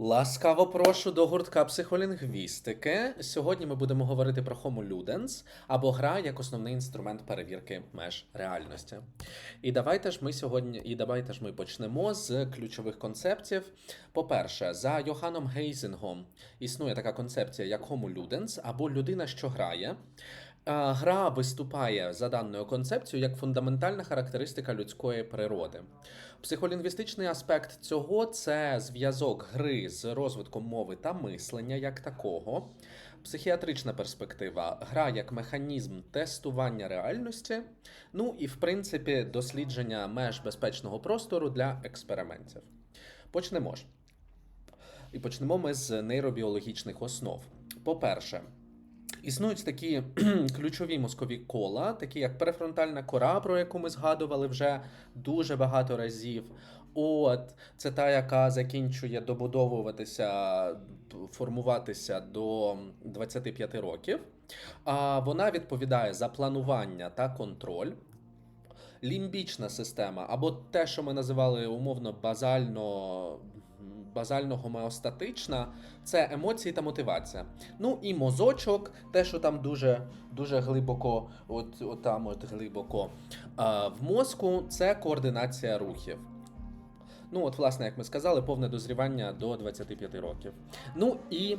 Ласкаво прошу до гуртка психолінгвістики. Сьогодні ми будемо говорити про Homo Ludens або гра як основний інструмент перевірки меж реальності. І давайте ж ми сьогодні, і давайте ж ми почнемо з ключових концептів. По-перше, за Йоханом Гейзингом існує така концепція, як Homo Ludens або людина, що грає. Гра виступає за даною концепцією як фундаментальна характеристика людської природи. Психолінгвістичний аспект цього це зв'язок гри з розвитком мови та мислення як такого. Психіатрична перспектива гра як механізм тестування реальності. Ну і в принципі дослідження меж безпечного простору для експериментів. Почнемо ж. І почнемо ми з нейробіологічних основ. По-перше, Існують такі ключові мозкові кола, такі як префронтальна кора, про яку ми згадували вже дуже багато разів. От, це та, яка закінчує добудовуватися, формуватися до 25 років. А вона відповідає за планування та контроль. Лімбічна система, або те, що ми називали умовно базально базально гомеостатична, це емоції та мотивація. Ну і мозочок, те, що там дуже дуже глибоко, от, от там от глибоко а, в мозку, це координація рухів. Ну, от, власне, як ми сказали, повне дозрівання до 25 років. Ну і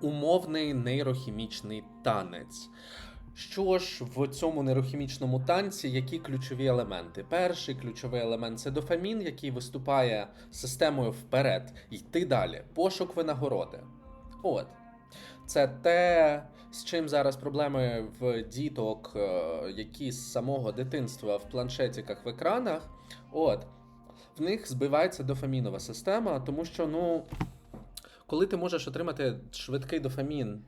умовний нейрохімічний танець. Що ж в цьому нейрохімічному танці, які ключові елементи? Перший ключовий елемент це дофамін, який виступає системою вперед, йти далі, пошук винагороди. От. Це те, з чим зараз проблеми в діток, е, які з самого дитинства в планшетиках в екранах. От. В них збивається дофамінова система, тому що, ну, коли ти можеш отримати швидкий дофамін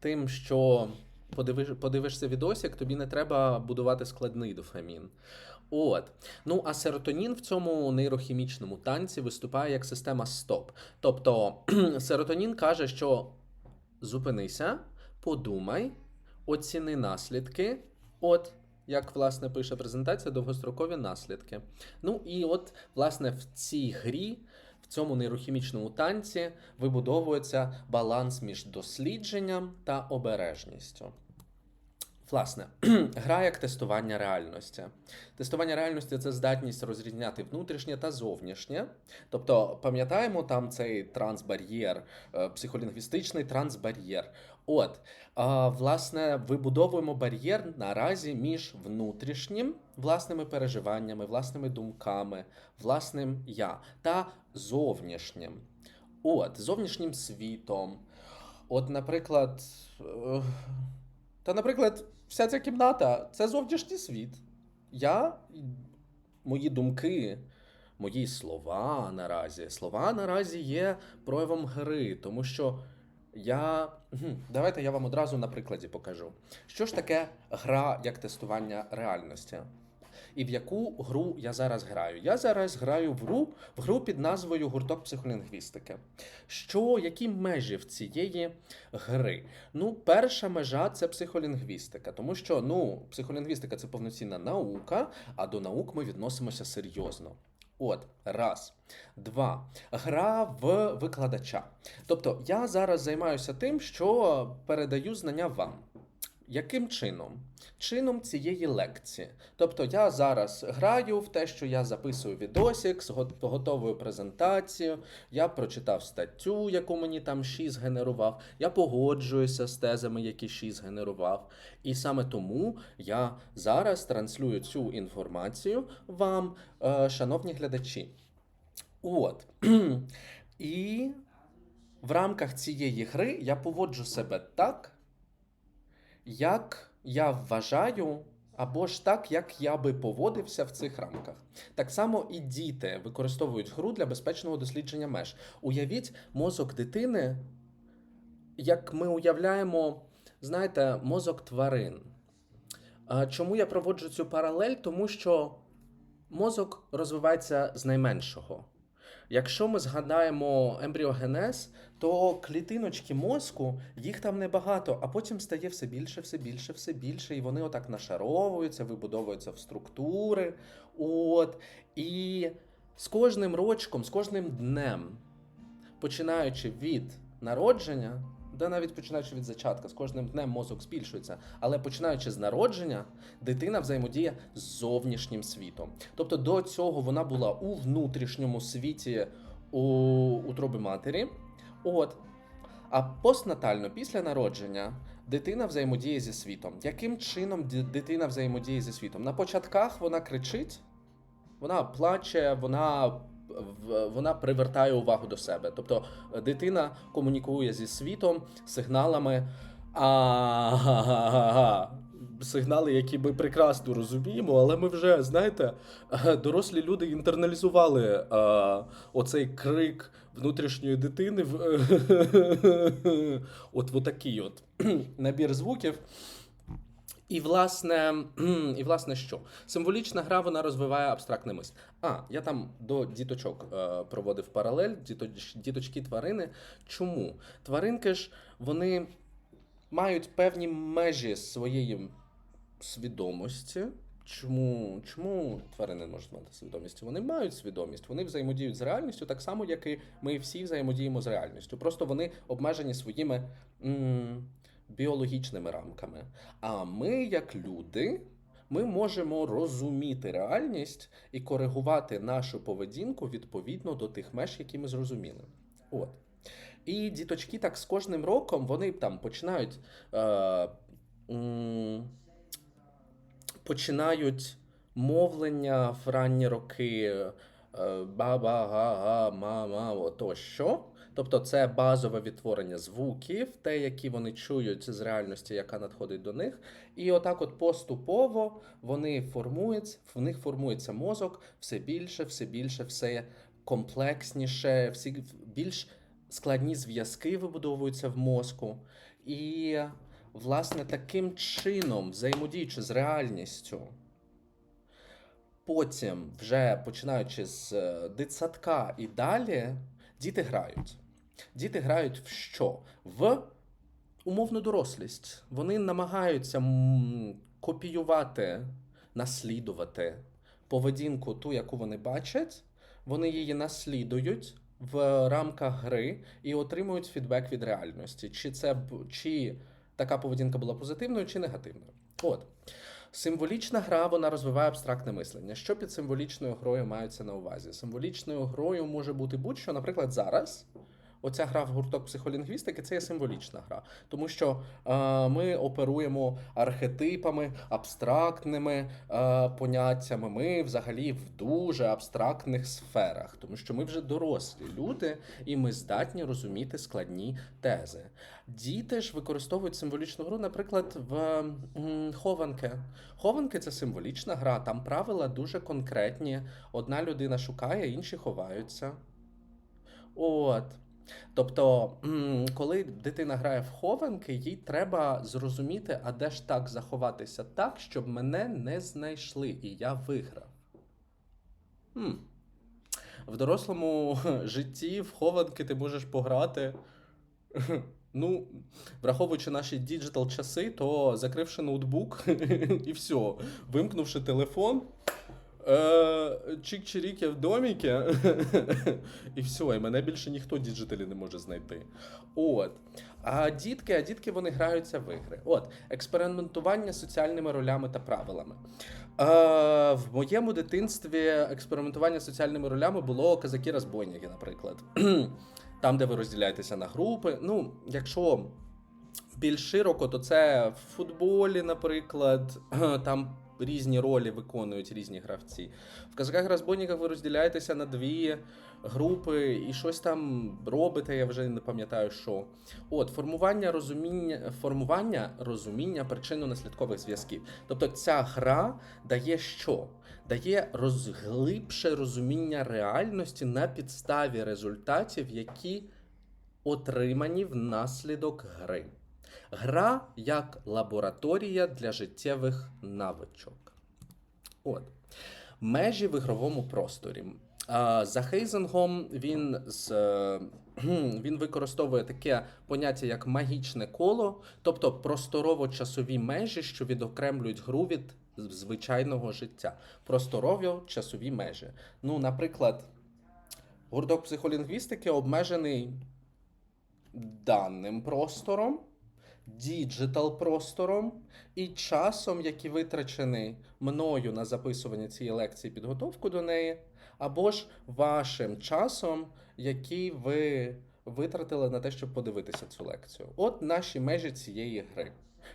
тим, що подивиш, подивишся відосик, тобі не треба будувати складний дофамін. От. Ну, а серотонін в цьому нейрохімічному танці виступає як система стоп. Тобто серотонін каже, що зупинися, подумай, оціни наслідки. От. Як власне пише презентація, довгострокові наслідки. Ну і от, власне, в цій грі, цьому нейрохімічному танці вибудовується баланс між дослідженням та обережністю. Власне, гра як тестування реальності. Тестування реальності це здатність розрізняти внутрішнє та зовнішнє. Тобто, пам'ятаємо там цей трансбар'єр, е, психолінгвістичний трансбар'єр. От, власне, вибудовуємо бар'єр наразі між внутрішнім, власними переживаннями, власними думками, власним я та зовнішнім. От, зовнішнім світом. От, наприклад. е, Та, наприклад, вся ця кімната це зовнішній світ. Я, мої думки, мої слова наразі. Слова наразі є проявом гри, тому що я. Давайте я вам одразу на прикладі покажу. Що ж таке гра як тестування реальності? І в яку гру я зараз граю? Я зараз граю в гру, в гру під назвою Гурток психолінгвістики. Що, які межі в цієї гри? Ну, перша межа це психолінгвістика, тому що ну, психолінгвістика це повноцінна наука, а до наук ми відносимося серйозно. От, раз. Два. Гра в викладача. Тобто я зараз займаюся тим, що передаю знання вам. Яким чином? Чином цієї лекції. Тобто я зараз граю в те, що я записую відосик, готовую презентацію, я прочитав статтю, яку мені там Ші згенерував, я погоджуюся з тезами, які Ші згенерував. І саме тому я зараз транслюю цю інформацію вам, е, шановні глядачі. От. І в рамках цієї гри я поводжу себе так, як я вважаю, або ж так, як я би поводився в цих рамках. Так само і діти використовують гру для безпечного дослідження меж. Уявіть мозок дитини, як ми уявляємо, знаєте, мозок тварин. Чому я проводжу цю паралель? Тому що мозок розвивається з найменшого. Якщо ми згадаємо ембріогенез, то клітиночки мозку, їх там небагато, а потім стає все більше, все більше, все більше, і вони отак нашаровуються, вибудовуються в структури. От. І з кожним рочком, з кожним днем починаючи від народження, да навіть починаючи від зачатка, з кожним днем мозок збільшується, але починаючи з народження, дитина взаємодіє з зовнішнім світом. Тобто до цього вона була у внутрішньому світі у утроби матері. От. А постнатально, після народження, дитина взаємодіє зі світом. Яким чином дитина взаємодіє зі світом? На початках вона кричить, вона плаче, вона, вона привертає увагу до себе. Тобто е, дитина комунікує зі світом сигналами. А сигнали, які ми прекрасно розуміємо, але ми вже, знаєте, е, дорослі люди інтерналізували е, оцей крик внутрішньої дитини в от такий от набір звуків. І власне, і власне що? Символічна гра вона розвиває абстрактне мисль. А, я там до діточок е, проводив паралель, діточ, діточки тварини. Чому? Тваринки ж вони мають певні межі своєї свідомості. Чому, чому тварини можуть мати свідомість? Вони мають свідомість, вони взаємодіють з реальністю так само, як і ми всі взаємодіємо з реальністю. Просто вони обмежені своїми м, біологічними рамками. А ми, як люди, ми можемо розуміти реальність і коригувати нашу поведінку відповідно до тих меж, які ми зрозуміли. От. І діточки так з кожним роком вони там починають. Е, м, починають мовлення в ранні роки е, баба, га, га, мама, тощо. Тобто це базове відтворення звуків, те, які вони чують з реальності, яка надходить до них. І отак, от поступово вони формуються, в них формується мозок все більше, все більше, все комплексніше, всі більш складні зв'язки вибудовуються в мозку. І власне таким чином, взаємодіючи з реальністю, потім, вже починаючи з е, дитсадка і далі, діти грають. Діти грають в що? В умовну дорослість. Вони намагаються копіювати, наслідувати поведінку, ту, яку вони бачать, вони її наслідують в рамках гри і отримують фідбек від реальності. Чи це чи така поведінка була позитивною чи негативною. От. Символічна гра вона розвиває абстрактне мислення. Що під символічною грою мається на увазі? Символічною грою може бути будь-що, наприклад, зараз. Оця гра в гурток психолінгвістики це є символічна гра, тому що е, ми оперуємо архетипами, абстрактними е, поняттями. Ми взагалі в дуже абстрактних сферах, тому що ми вже дорослі люди, і ми здатні розуміти складні тези. Діти ж використовують символічну гру, наприклад, в м, хованки. Хованки це символічна гра, там правила дуже конкретні. Одна людина шукає, інші ховаються. От. Тобто, коли дитина грає в хованки, їй треба зрозуміти, а де ж так заховатися так, щоб мене не знайшли, і я виграв. Хм. В дорослому житті в хованки ти можеш пограти. Ну, враховуючи наші діджитал часи, то закривши ноутбук і все, вимкнувши телефон. Е, Чик-чирік я в доміки. і все, і мене більше ніхто в діджиталі не може знайти. От. А дітки, а дітки вони граються в ігри. От, експериментування з соціальними ролями та правилами. Е, в моєму дитинстві експериментування з соціальними ролями було казаки-розбойники, наприклад. Там, де ви розділяєтеся на групи. Ну, якщо більш широко, то це в футболі, наприклад, там різні ролі виконують різні гравці. В казаках розбойниках ви розділяєтеся на дві групи і щось там робите, я вже не пам'ятаю що. От, формування розуміння, формування розуміння причинно-наслідкових зв'язків. Тобто ця гра дає що? Дає розглибше розуміння реальності на підставі результатів, які отримані внаслідок гри. Гра як лабораторія для життєвих навичок. От. Межі в ігровому просторі. За Хейзингом він, з, він використовує таке поняття як магічне коло, тобто просторово-часові межі, що відокремлюють гру від звичайного життя. Просторові часові межі. Ну, наприклад, Гурток психолінгвістики обмежений даним простором, діджитал простором і часом, який витрачений мною на записування цієї лекції, підготовку до неї, або ж вашим часом, який ви витратили на те, щоб подивитися цю лекцію. От наші межі цієї гри.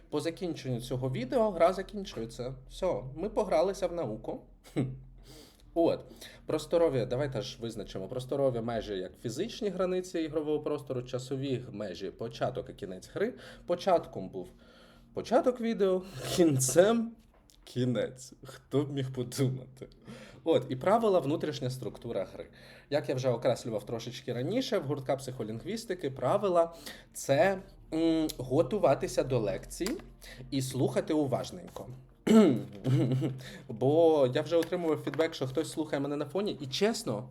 По закінченню цього відео гра закінчується. Все, ми погралися в науку. От, просторові, давайте ж визначимо просторові межі як фізичні границі ігрового простору, часові межі початок і кінець гри. Початком був початок відео, кінцем кінець. Хто б міг подумати? От, і правила внутрішня структура гри. Як я вже окреслював трошечки раніше, в гуртка психолінгвістики правила це м, готуватися до лекцій і слухати уважненько. Бо я вже отримував фідбек, що хтось слухає мене на фоні, і чесно,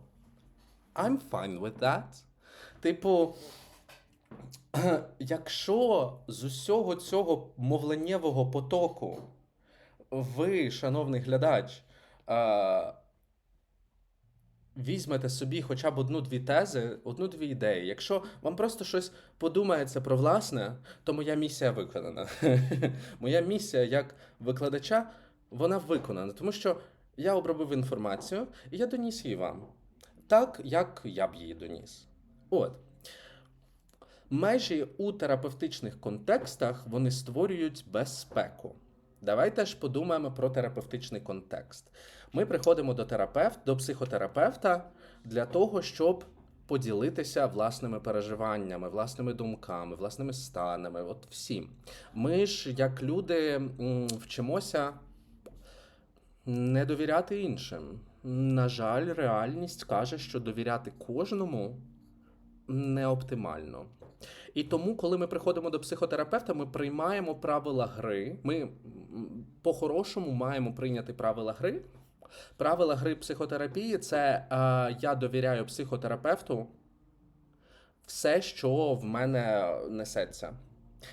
I'm fine with that. Типу, якщо з усього цього мовленнєвого потоку ви, шановний глядач, візьмете собі хоча б одну-дві тези, одну-дві ідеї. Якщо вам просто щось подумається про власне, то моя місія виконана. моя місія як викладача, вона виконана, тому що я обробив інформацію і я доніс її вам. Так, як я б її доніс. От. Межі у терапевтичних контекстах вони створюють безпеку. Давайте ж подумаємо про терапевтичний контекст. Ми приходимо до терапевта, до психотерапевта для того, щоб поділитися власними переживаннями, власними думками, власними станами. От всім. Ми ж, як люди, вчимося не довіряти іншим. На жаль, реальність каже, що довіряти кожному не оптимально. І тому, коли ми приходимо до психотерапевта, ми приймаємо правила гри. Ми по-хорошому маємо прийняти правила гри. Правила гри психотерапії це е, я довіряю психотерапевту все, що в мене несеться.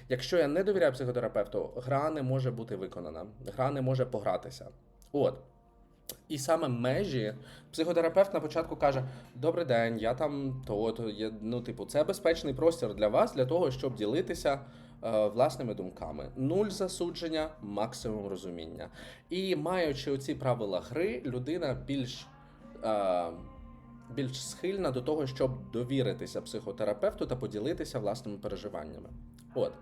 Якщо я не довіряю психотерапевту, гра не може бути виконана, гра не може погратися. От. І саме межі психотерапевт на початку каже: Добрий день, я там то, то є, ну, типу, це безпечний простір для вас для того, щоб ділитися е, власними думками. Нуль засудження, максимум розуміння. І маючи оці правила гри, людина більш. Е, більш схильна до того, щоб довіритися психотерапевту та поділитися власними переживаннями. От.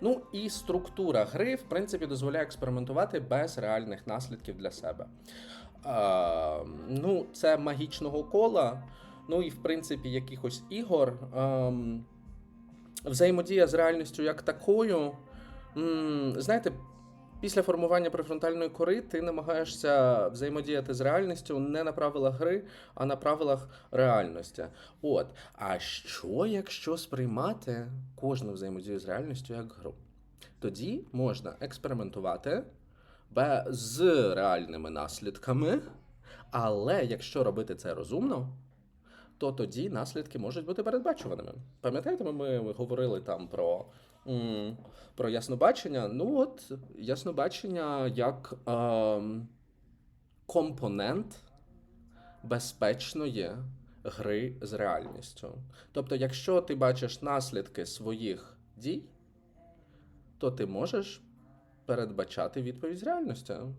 Ну і структура гри, в принципі, дозволяє експериментувати без реальних наслідків для себе. Ну, це магічного кола, ну і в принципі якихось ігор. Ем, взаємодія з реальністю як такою. Знаєте, після формування префронтальної кори ти намагаєшся взаємодіяти з реальністю не на правилах гри, а на правилах реальності. От. А що, якщо сприймати кожну взаємодію з реальністю як гру? Тоді можна експериментувати з реальними наслідками, але якщо робити це розумно, то тоді наслідки можуть бути передбачуваними. Пам'ятаєте, ми, говорили там про, про яснобачення? Ну от, яснобачення як ем, компонент безпечної гри з реальністю. Тобто, якщо ти бачиш наслідки своїх дій, то ти можеш передбачати відповідь з реальністю.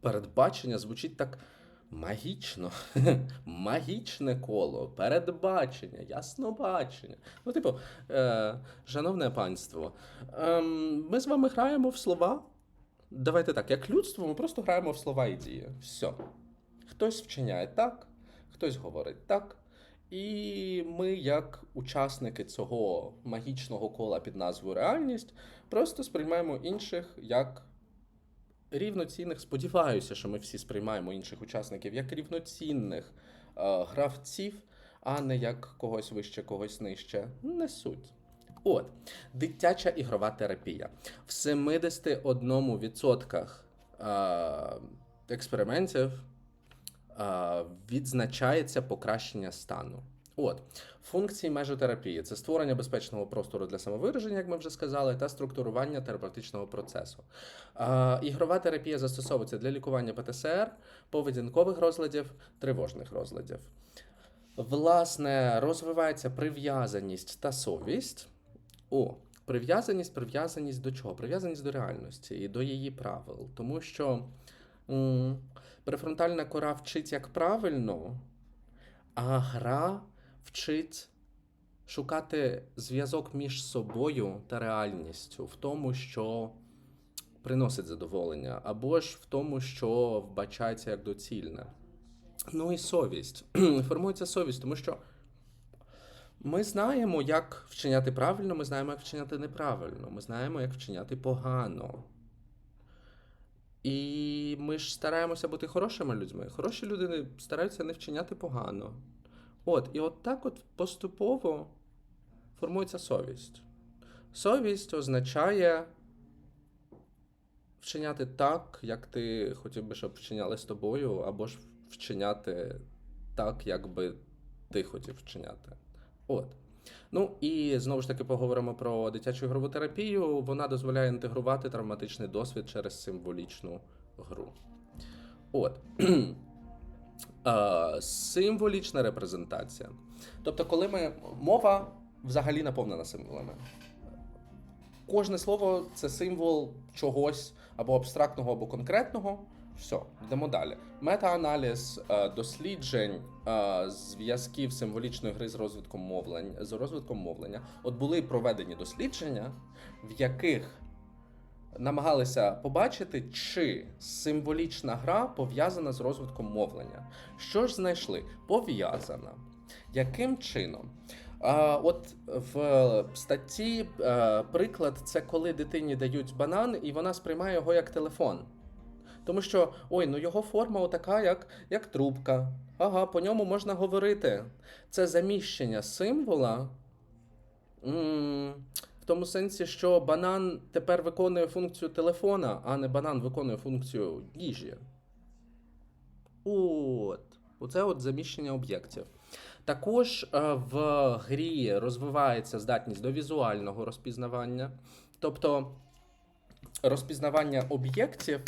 Передбачення звучить так магічно. Магічне коло, передбачення, яснобачення. Ну, типу, е, шановне панство, ем, ми з вами граємо в слова. Давайте так, як людство, ми просто граємо в слова і дії. Все. Хтось вчиняє так, хтось говорить так. І ми, як учасники цього магічного кола під назвою реальність, просто сприймаємо інших як рівноцінних. Сподіваюся, що ми всі сприймаємо інших учасників як рівноцінних е, гравців, а не як когось вище, когось нижче. Не суть. От, дитяча ігрова терапія. В 71% е, експериментів відзначається покращення стану. От функції межотерапії це створення безпечного простору для самовираження, як ми вже сказали, та структурування терапевтичного процесу. Е, ігрова терапія застосовується для лікування ПТСР, поведінкових розладів, тривожних розладів. Власне, розвивається прив'язаність та совість. О, прив'язаність, прив'язаність до чого? Прив'язаність до реальності і до її правил. Тому що префронтальна кора вчить як правильно, а гра вчить шукати зв'язок між собою та реальністю в тому, що приносить задоволення, або ж в тому, що вбачається як доцільне. Ну і совість. Формується совість, тому що ми знаємо, як вчиняти правильно, ми знаємо, як вчиняти неправильно, ми знаємо, як вчиняти погано. І ми ж стараємося бути хорошими людьми. Хороші люди стараються не вчиняти погано. От, і от так от поступово формується совість. Совість означає вчиняти так, як ти хотів би, щоб вчиняли з тобою, або ж вчиняти так, як би ти хотів вчиняти. От. Ну і знову ж таки поговоримо про дитячу ігрову терапію. Вона дозволяє інтегрувати травматичний досвід через символічну гру. От. Символічна репрезентація. Тобто, коли ми мова взагалі наповнена символами. Кожне слово це символ чогось або абстрактного, або конкретного. Все, йдемо далі. Мета-аналіз е, досліджень е, зв'язків символічної гри з розвитком мовлення з розвитком мовлення. От були проведені дослідження, в яких намагалися побачити, чи символічна гра пов'язана з розвитком мовлення. Що ж знайшли? Пов'язана. Яким чином? А, от в статті е, приклад це коли дитині дають банан, і вона сприймає його як телефон. Тому що ой, ну його форма отака, як, як трубка. Ага, по ньому можна говорити. Це заміщення символа. м, В тому сенсі, що банан тепер виконує функцію телефона, а не банан виконує функцію їжі. От. Оце от заміщення об'єктів. Також е, в грі розвивається здатність до візуального розпізнавання, тобто розпізнавання об'єктів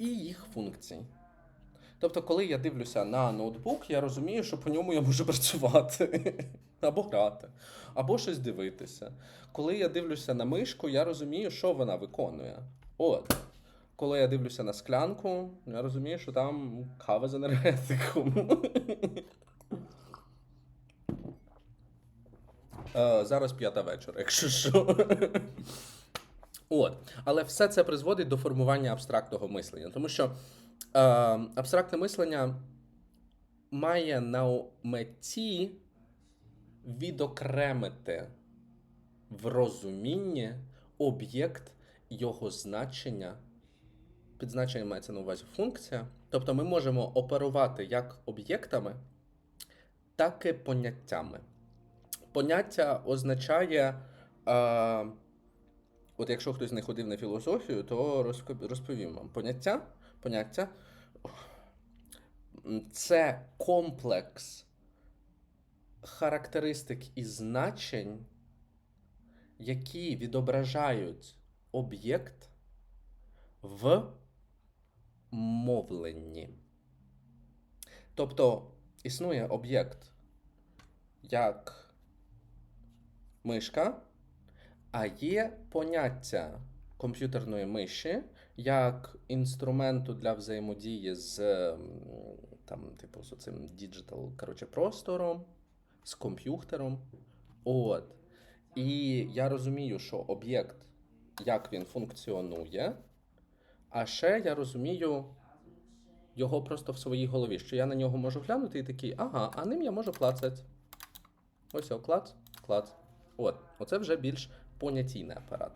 і їх функцій. Тобто, коли я дивлюся на ноутбук, я розумію, що по ньому я можу працювати, або грати, або щось дивитися. Коли я дивлюся на мишку, я розумію, що вона виконує. От. Коли я дивлюся на склянку, я розумію, що там кава з енергетиком. Е, Зараз п'ята вечора, якщо що. От. Але все це призводить до формування абстрактного мислення. Тому що е, абстрактне мислення має на меті відокремити в розумінні об'єкт його значення. Під значенням мається на увазі функція. Тобто ми можемо оперувати як об'єктами, так і поняттями. Поняття означає. Е, От якщо хтось не ходив на філософію, то розповім вам. Поняття, поняття це комплекс характеристик і значень, які відображають об'єкт в мовленні. Тобто існує об'єкт як мишка. А є поняття комп'ютерної миші як інструменту для взаємодії з там, типу, з цим діджитал, простором, з комп'ютером. От. І я розумію, що об'єкт, як він функціонує, а ще я розумію його просто в своїй голові, що я на нього можу глянути і такий, ага, а ним я можу клацати. Ось, о, клац, клац. От, оце вже більш понятійний апарат.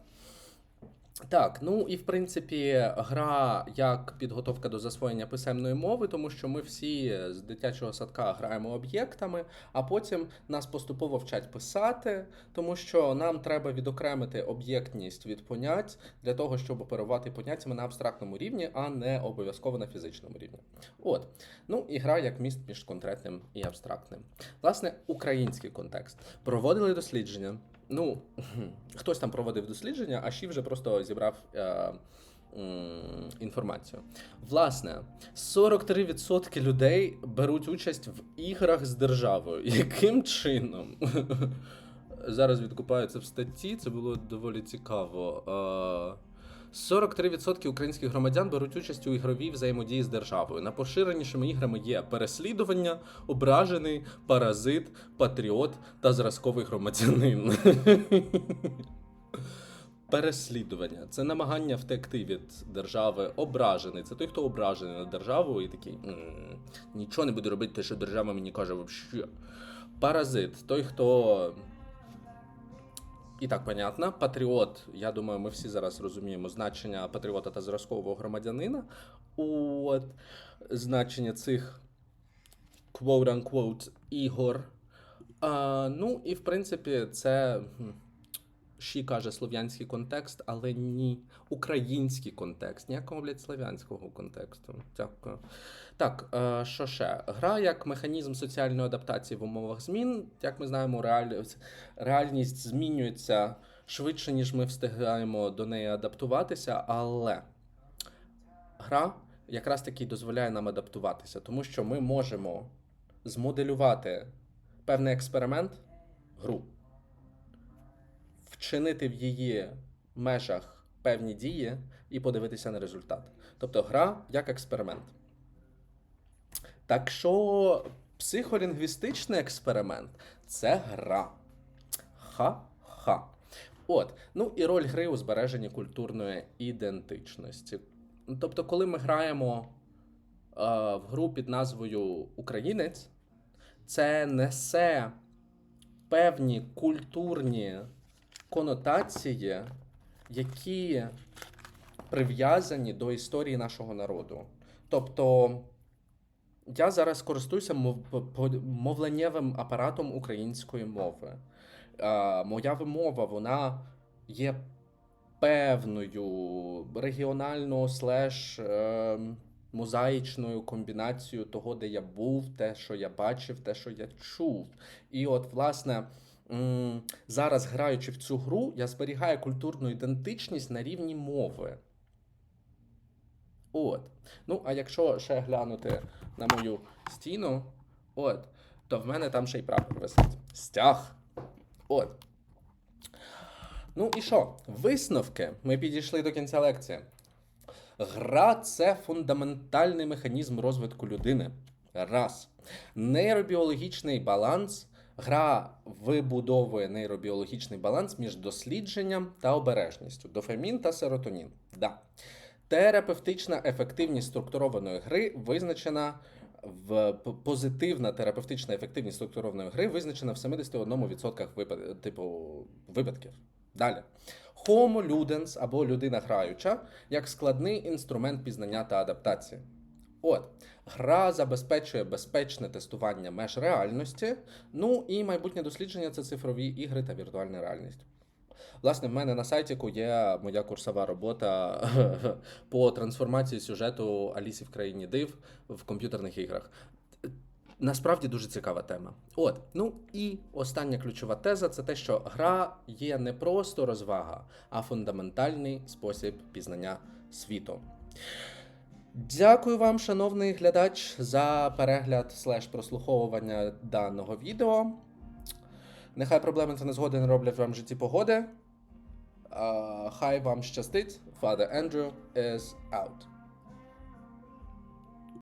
Так, ну і в принципі, гра як підготовка до засвоєння писемної мови, тому що ми всі з дитячого садка граємо об'єктами, а потім нас поступово вчать писати, тому що нам треба відокремити об'єктність від понять для того, щоб оперувати поняттями на абстрактному рівні, а не обов'язково на фізичному рівні. От. Ну і гра як міст між конкретним і абстрактним. Власне, український контекст. Проводили дослідження. Ну, хтось там проводив дослідження, а ще вже просто зібрав е, інформацію. Власне, 43% людей беруть участь в іграх з державою. Яким чином? Зараз відкупаю це в статті, це було доволі цікаво. Е, 43% українських громадян беруть участь у ігровій взаємодії з державою. Найпоширенішими іграми є переслідування, ображений, паразит, патріот та зразковий громадянин. Переслідування це намагання втекти від держави. Ображений. Це той, хто ображений на державу і такий нічого не буде робити, те, що держава мені каже вообще. Паразит той, хто. І так, понятно. Патріот, я думаю, ми всі зараз розуміємо значення патріота та зразкового громадянина. От значення цих quote-unquote ігор. А, ну, і в принципі, це. Ші каже слов'янський контекст, але ні український контекст, ніякого, блядь, слов'янського контексту. Дякую. Так, е, що ще? Гра як механізм соціальної адаптації в умовах змін. Як ми знаємо, реаль... реальність змінюється швидше, ніж ми встигаємо до неї адаптуватися, але гра якраз таки дозволяє нам адаптуватися, тому що ми можемо змоделювати певний експеримент, гру вчинити в її межах певні дії і подивитися на результат. Тобто гра як експеримент. Так що психолінгвістичний експеримент це гра. Ха-ха. От. Ну і роль гри у збереженні культурної ідентичності. Тобто, коли ми граємо е, в гру під назвою Українець, це несе певні культурні конотації, які прив'язані до історії нашого народу. Тобто я зараз користуюся мовленнєвим апаратом української мови. Моя вимова, вона є певною регіональною слеш е, мозаїчною комбінацією того, де я був, те, що я бачив, те, що я чув. І от, власне, зараз граючи в цю гру, я зберігаю культурну ідентичність на рівні мови. От. Ну, а якщо ще глянути на мою стіну, от, то в мене там ще й прапор висить. Стяг. От. Ну і що? Висновки. Ми підійшли до кінця лекції. Гра це фундаментальний механізм розвитку людини. Раз. Нейробіологічний баланс. Гра вибудовує нейробіологічний баланс між дослідженням та обережністю. Дофамін та серотонін. Да. Терапевтична ефективність структурованої гри визначена в позитивна терапевтична ефективність структурованої гри визначена в 71% випад... типу, випадків. Далі. Homo ludens або людина граюча як складний інструмент пізнання та адаптації. От, гра забезпечує безпечне тестування меж реальності. Ну і майбутнє дослідження це цифрові ігри та віртуальна реальність. Власне, в мене на сайтіку є моя курсова робота по трансформації сюжету Алісі в країні див в комп'ютерних іграх. Насправді дуже цікава тема. От, ну і остання ключова теза це те, що гра є не просто розвага, а фундаментальний спосіб пізнання світу. Дякую вам, шановний глядач, за перегляд слеш прослуховування даного відео. Нехай проблеми та незгоди не роблять вам в житті погоди. Uh, Хай вам щастить. Father Andrew is out.